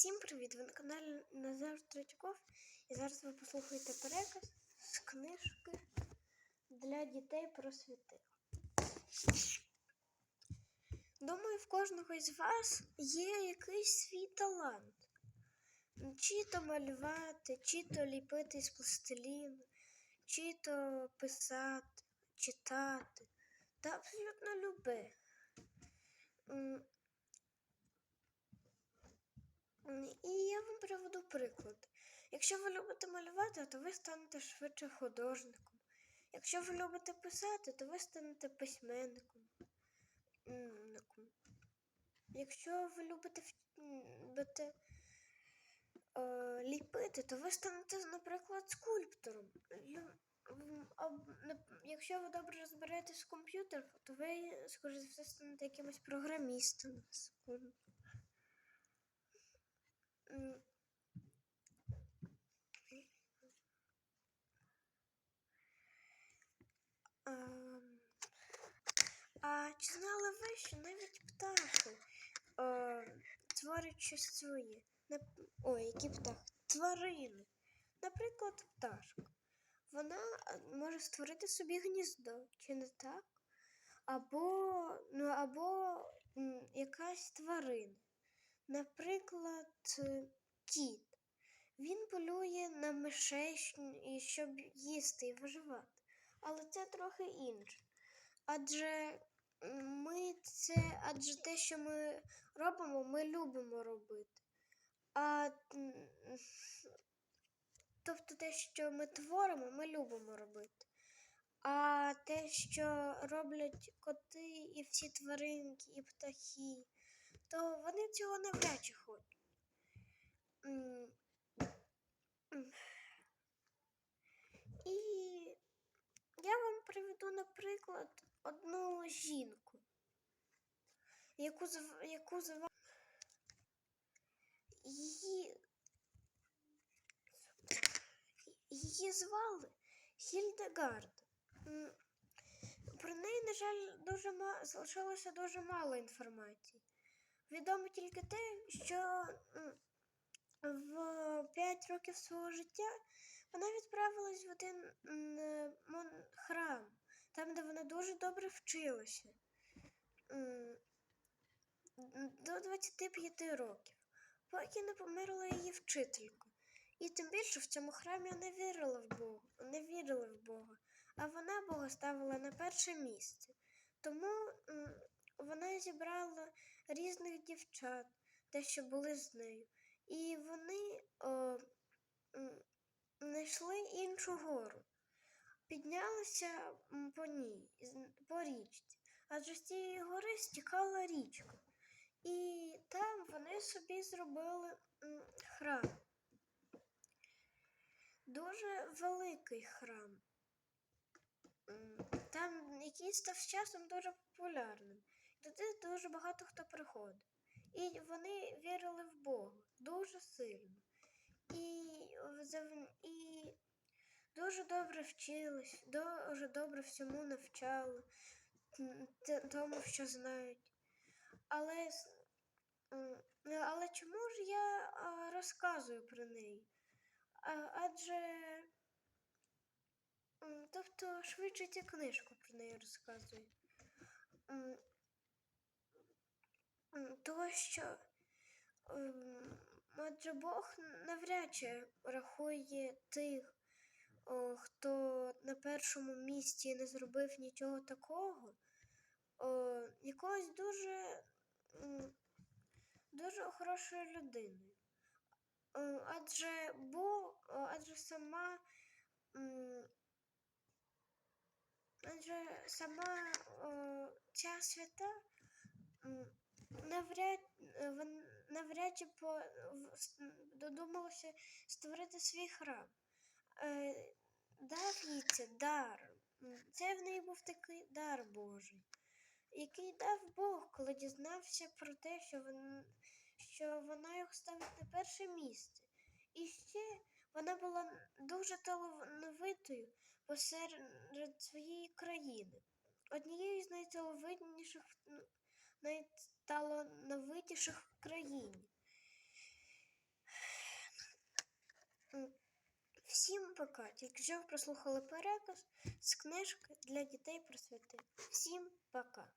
Всім привіт! Ви на каналі Назар Третьяков. І зараз ви послухаєте переказ з книжки для дітей про світи. Думаю, в кожного із вас є якийсь свій талант. Чи то малювати, чи то ліпити з пластиліну, чи то писати, читати, та абсолютно любе. І я вам приведу приклад. Якщо ви любите малювати, то ви станете швидше художником. Якщо ви любите писати, то ви станете письменником. Якщо ви любите, е, ліпити, то ви станете, наприклад, скульптором. Якщо ви добре розберетесь в комп'ютерах, то ви, скоріше за все, станете якимось програмістом. А чи знали ви, що навіть птахи творять щось своє? Ой, які птахи? Тварини. Наприклад, пташка. Вона е, може створити собі гніздо, чи не так? Або, ну, або якась тварина. Наприклад, е, кіт. Він полює на мишей, щоб їсти і виживати. Але це трохи інше. Адже ми це, адже те, що ми робимо, ми любимо робити. А тобто те, що ми творимо, ми любимо робити. А те, що роблять коти і всі тваринки, і птахи, то вони цього навряд чи хочуть. І я вам приведу, наприклад, одну жінку, яку, зв- яку звали її, її звали Хільдегард. Про неї, на жаль, дуже ма... залишилося дуже мало інформації. Відомо тільки те, що в 5 років свого життя вона відправилась в один е, храм, там, де вона дуже добре вчилася. До 25 років, поки не померла її вчителька. І тим більше в цьому храмі не вірила в Бога, не вірили в Бога, а вона Бога ставила на перше місце. Тому вона зібрала різних дівчат, те, що були з нею. І вони о, знайшли іншу гору, піднялися по ній, по річці, адже з цієї гори стікала річка. І там вони собі зробили храм. Дуже великий храм. Там який став з часом дуже популярним. Туди дуже багато хто приходив. І вони вірили в Бога дуже сильно. І, і дуже добре вчились, дуже добре всьому навчали, тому, що знають. Але, але чому ж я розказую про неї? Адже, тобто, швидше ця книжка про неї розказує. Того, що ем, адже Бог навряд чи рахує тих, хто на першому місці не зробив нічого такого, якогось дуже, дуже хорошою людиною. Адже Бог, о, адже сама, адже сама ця свята навряд, е, навряд чи по, с- створити свій храм. Е, дав їй це дар. Це в неї був такий дар Божий, який дав Бог, коли дізнався про те, що, вон, що вона його ставить на перше місце. І ще вона була дуже талановитою посеред своєї країни, однією з найталановитіших, ну, найталановитіших країні. Всім пока. Якщо ви прослухали переказ з книжки для дітей про святи. Всім пока.